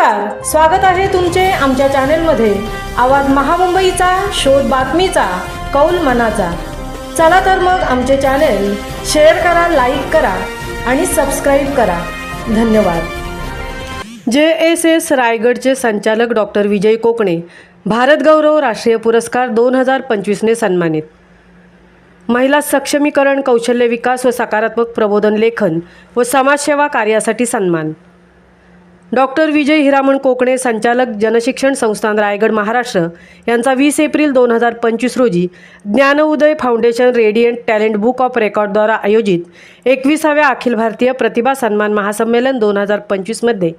नमस्कार. स्वागत आहे तुमचे आमच्या चॅनेलमध्ये. आवाज महामुंबईचा शोध बातमीचा कौल मनाचा. चला तर मग आमचे चॅनेल शेअर करा लाईक करा आणि सबस्क्राईब करा. धन्यवाद. जे एस एस रायगडचे संचालक डॉक्टर विजय कोकणे भारत गौरव राष्ट्रीय पुरस्कार दोन हजार पंचवीसने सन्मानित. महिला सक्षमीकरण कौशल्य विकास व सकारात्मक प्रबोधन लेखन व समाजसेवा कार्यासाठी सन्मान. डॉक्टर विजय हिरामण कोकणे संचालक जनशिक्षण संस्थान रायगड महाराष्ट्र. यांचा वीस एप्रिल दोन हजार पंचवीस रोजी Gyanuday foundation radiant talent book of रेकॉर्डद्वारा आयोजित एकविसाव्या अखिल भारतीय प्रतिभा सन्मान महासंमेलन दोन हजार पंचवीसमध्ये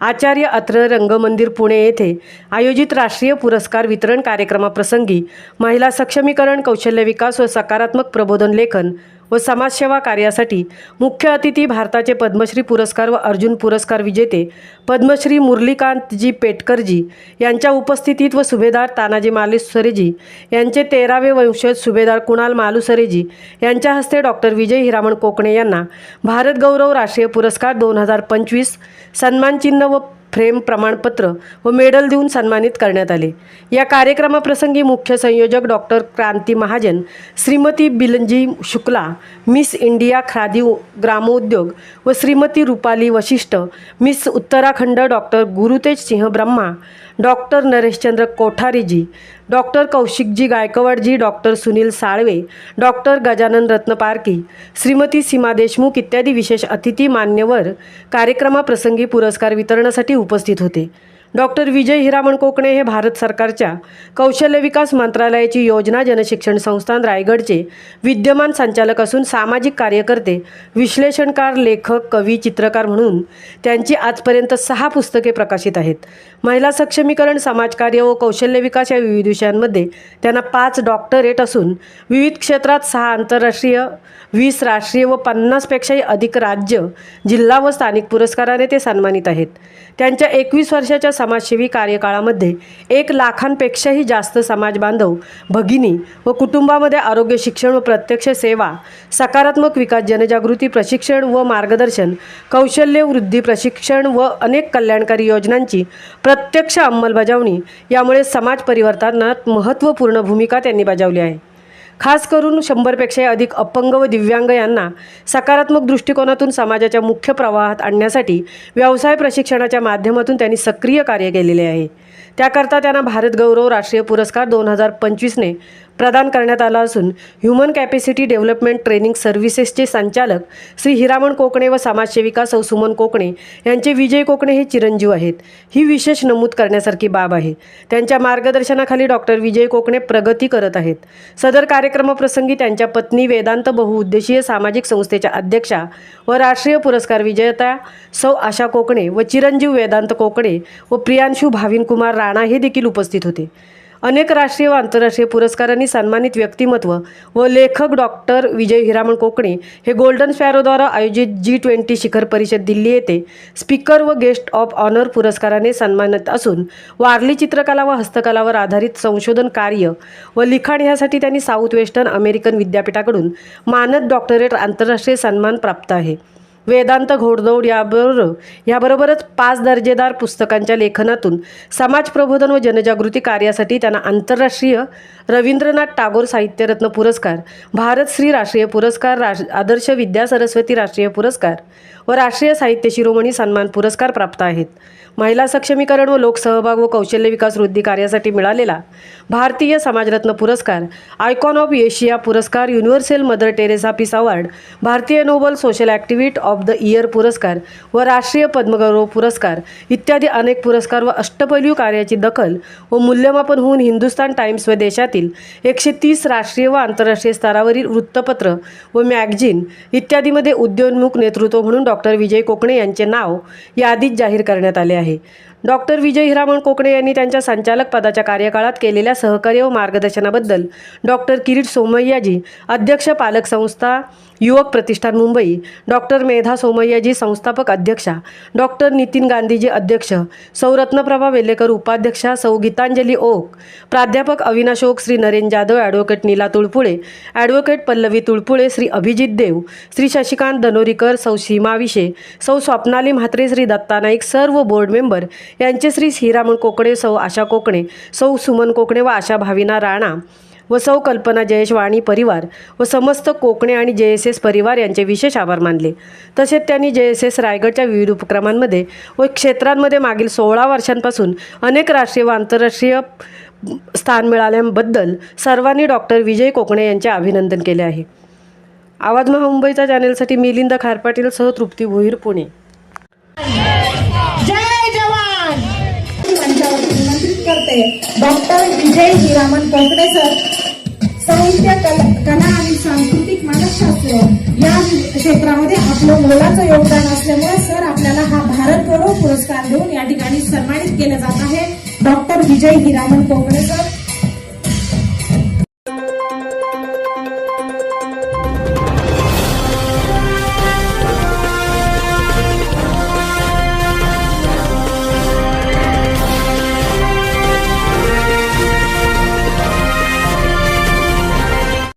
आचार्य अत्र रंगमंदिर पुणे येथे आयोजित राष्ट्रीय पुरस्कार वितरण कार्यक्रमाप्रसंगी महिला सक्षमीकरण कौशल्य विकास व सकारात्मक प्रबोधन लेखन व समाजसेवा कार्यासाठी मुख्य अतिथी भारताचे पद्मश्री पुरस्कार व अर्जुन पुरस्कार विजेते पद्मश्री मुरलीकांतजी पेटकरजी यांच्या उपस्थितीत व सुभेदार तानाजी मालुसरेजी यांचे तेरावे वंशज सुभेदार कुणाल मालुसरेजी यांच्या हस्ते डॉक्टर विजय हिरामण कोकणे यांना भारत गौरव राष्ट्रीय पुरस्कार दोन हजार पंचवीस सन्मानचिन्ह व फ्रेम प्रमाणपत्र व मेडल देऊन सन्मानित करण्यात आले. या कार्यक्रमाप्रसंगी मुख्य संयोजक doctor Kranti Mahajan Shrimati बिलंजी Shukla miss India Khadi Gramodyog व Shrimati Rupali Vashishtha miss Uttarakhand doctor Gurutej Singh Brahma doctor Nareshchandra कोठारीजी doctor कौशिकजी गायकवाडजी डॉक्टर सुनील साळवे डॉक्टर गजानन रत्नपारकी श्रीमती सीमा देशमुख इत्यादी विशेष अतिथी मान्यवर कार्यक्रमाप्रसंगी पुरस्कार वितरणासाठी उपस्थित होते. डॉक्टर विजय हिरामण कोकणे हे भारत सरकारच्या कौशल्य विकास मंत्रालयाची योजना जनशिक्षण संस्थान रायगडचे विद्यमान संचालक असून सामाजिक कार्यकर्ते विश्लेषणकार लेखक कवी चित्रकार म्हणून त्यांची आजपर्यंत सहा पुस्तके प्रकाशित आहेत. महिला सक्षमीकरण समाजकार्य व कौशल्य विकास या विविध विषयांमध्ये त्यांना पाच डॉक्टरेट असून विविध क्षेत्रात सहा आंतरराष्ट्रीय वीस राष्ट्रीय व पन्नासपेक्षाही अधिक राज्य जिल्हा व स्थानिक पुरस्काराने ते सन्मानित आहेत. त्यांच्या एकवीस वर्षाच्या समाजसेवी कार्यकाळामध्ये एक लाखांपेक्षाही जास्त समाज बांधव भगिनी व कुटुंबामध्ये आरोग्य शिक्षण व प्रत्यक्ष सेवा सकारात्मक विकास जनजागृती प्रशिक्षण व मार्गदर्शन कौशल्य वृद्धी प्रशिक्षण व अनेक कल्याणकारी योजनांची प्रत्यक्ष अंमलबजावणी यामुळे समाज परिवर्तनात महत्त्वपूर्ण भूमिका त्यांनी बजावली आहे. खास करून शंभरपेक्षाही अधिक अपंग व दिव्यांग यांना सकारात्मक दृष्टिकोनातून समाजाच्या मुख्य प्रवाहात आणण्यासाठी व्यवसाय प्रशिक्षणाच्या माध्यमातून त्यांनी सक्रिय कार्य केलेले आहे. त्याकरता त्यांना भारत गौरव राष्ट्रीय पुरस्कार दोन हजार पंचवीसने प्रदान करण्यात आला असून ह्युमन कॅपॅसिटी डेव्हलपमेंट ट्रेनिंग सर्व्हिसेसचे संचालक श्री हिरामण कोकणे व समाजसेविका सौ सुमन कोकणे यांचे विजय कोकणे हे चिरंजीव आहेत. ही विशेष नमूद करण्यासारखी बाब आहे. त्यांच्या मार्गदर्शनाखाली डॉक्टर विजय कोकणे प्रगती करत आहेत. सदर कार्यक्रमाप्रसंगी त्यांच्या पत्नी वेदांत बहुउद्देशीय सामाजिक संस्थेच्या अध्यक्षा व राष्ट्रीय पुरस्कार विजेत्या सौ आशा कोकणे व चिरंजीव वेदांत कोकणे व प्रियांशू भाविनकुमार राणा हे देखील उपस्थित होते. अनेक राष्ट्रीय व आंतरराष्ट्रीय पुरस्कारांनी सन्मानित व्यक्तिमत्व व लेखक डॉक्टर विजय हिरामण कोकणे हे गोल्डन स्पॅरोद्वारा आयोजित जी ट्वेंटी शिखर परिषद दिल्ली येथे स्पीकर व गेस्ट ऑफ ऑनर पुरस्काराने सन्मानित असून वारली चित्रकला व हस्तकलावर आधारित संशोधन कार्य व लिखाण यासाठी त्यांनी साऊथ वेस्टर्न अमेरिकन विद्यापीठाकडून मानद डॉक्टरेट आंतरराष्ट्रीय सन्मान प्राप्त आहे. वेदांत घोडदौड याबरोबर याबरोबरच पाच दर्जेदार पुस्तकांच्या लेखनातून समाज प्रबोधन व जनजागृती कार्यासाठी त्यांना आंतरराष्ट्रीय रवींद्रनाथ टागोर साहित्यरत्न पुरस्कार भारत श्री राष्ट्रीय पुरस्कार राज आदर्श विद्या सरस्वती राष्ट्रीय पुरस्कार व राष्ट्रीय साहित्य शिरोमणी सन्मान पुरस्कार प्राप्त आहेत. महिला सक्षमीकरण व लोकसहभाग व कौशल्य विकास वृद्धी कार्यासाठी मिळालेला भारतीय समाजरत्न पुरस्कार आयकॉन ऑफ एशिया पुरस्कार universal mother Teresa peace award भारतीय Nobel social activist of the year पुरस्कार व राष्ट्रीय पद्मगौरव पुरस्कार इत्यादी अनेक पुरस्कार व अष्टपैलू कार्याची दखल व मूल्यमापन होऊन हिंदुस्तान टाइम्स व देशातील एकशे तीस राष्ट्रीय व आंतरराष्ट्रीय स्तरावरील वृत्तपत्र व मॅगझिन इत्यादीमध्ये उद्योन्मुख नेतृत्व म्हणून डॉक्टर विजय कोकणे यांचे नाव यादीत जाहीर करण्यात आले आहे. आहे. डॉक्टर विजय हिरामण कोकणे यांनी त्यांच्या संचालक पदाच्या कार्यकाळात केलेल्या सहकार्य व मार्गदर्शनाबद्दल डॉक्टर किरीट सोमय्याजी अध्यक्ष पालक संस्था युवक प्रतिष्ठान मुंबई डॉक्टर मेधा सोमय्याजी संस्थापक अध्यक्षा डॉक्टर नितीन गांधीजी अध्यक्ष सौरत्नप्रभा वेलेकर उपाध्यक्षा सौ गीतांजली ओक प्राध्यापक अविनाश ओक श्री नरेन जाधव ॲडव्होकेट नीला तुळपुळे ॲडव्होकेट पल्लवी तुळपुळे श्री अभिजित देव श्री शशिकांत दनोरीकर सौ सीमा समाविषे सौ स्वप्नाली म्हात्रे श्री दत्ता नाईक सर्व बोर्ड मेंबर यांचे श्री हिरामण कोकणे सौ आशा कोकणे सौ सुमन कोकणे व आशा भाविना राणा व सौ कल्पना जयेश वाणी परिवार व समस्त कोकणे आणि जे एस एस परिवार यांचे विशेष आभार मानले. तसेच त्यांनी जे एस एस रायगडच्या विविध उपक्रमांमध्ये व क्षेत्रांमध्ये मागील सोळा वर्षांपासून अनेक राष्ट्रीय व आंतरराष्ट्रीय स्थान मिळाल्याबद्दल सर्वांनी डॉक्टर विजय कोकणे यांचे अभिनंदन केले आहे. आवाज मुंबईच्या चॅनेलसाठी मिलिंद खारपाटील सह तृप्ती भुईर पुणे. निमंत्रित डॉक्टर विजय हिरामन कोकणे सर साहित्य कला कला आणि सांस्कृतिक मानसशास्त्र या क्षेत्रामध्ये आपलं मोलाचं योगदान असल्यामुळे सर आपल्याला हा भारत गौरव पुरस्कार देऊन या ठिकाणी सन्मानित केलं जात आहे. Doctor Vijay Hiraman Kokane sir